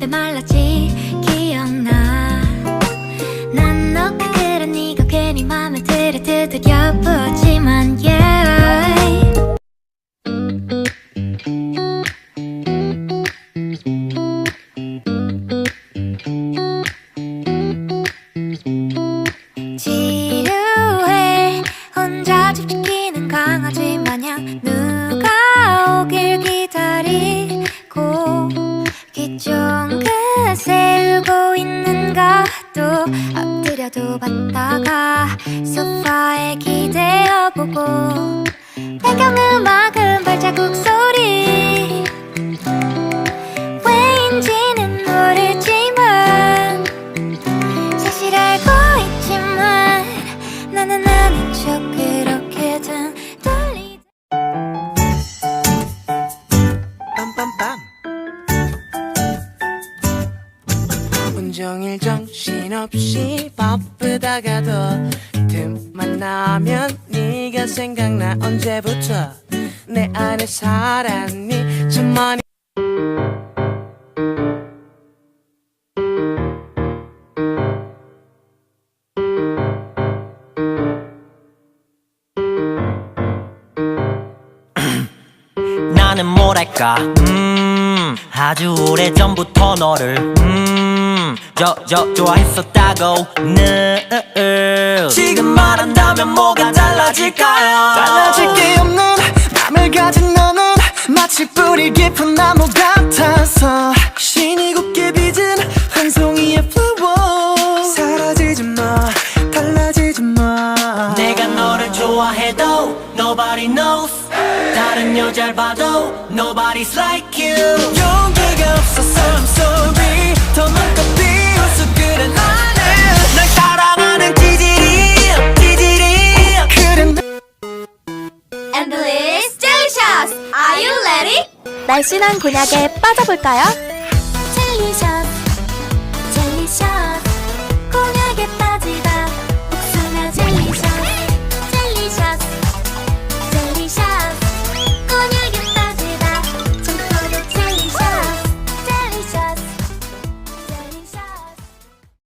빼빼 말랐지. 기억나. 난 너가 그래 네가 괜히 맘에 들어 두드려 보지만 yeah. 지루해. 혼자 집 지키는 강아지 마냥 누 세우고 있는가 또 엎드려도 봤다가 소파에 기대어보고 배경음악은 발자국 소리 정신없이 바쁘다가도 틈만 나면 네가 생각나 언제부터 내 안에 살았니? 참 많이 나는 뭐랄까? 음 아주 오래전부터 너를 음 저 저 좋아했었다고. 늘 지금 말한다면 뭐가 달라질까요? 달라질 게 없는 맘을 가진 너는 마치 뿌리 깊은 나무 같아서 신이 곱게 빚은 한 송이의 flower 사라지지 마 달라지지 마. 내가 너를 좋아해도 nobody knows. 다른 여자를 봐도 nobody's like you. 용기가 없어서 I'm sorry. 더눈 날씬한 곤약에 빠져볼까요?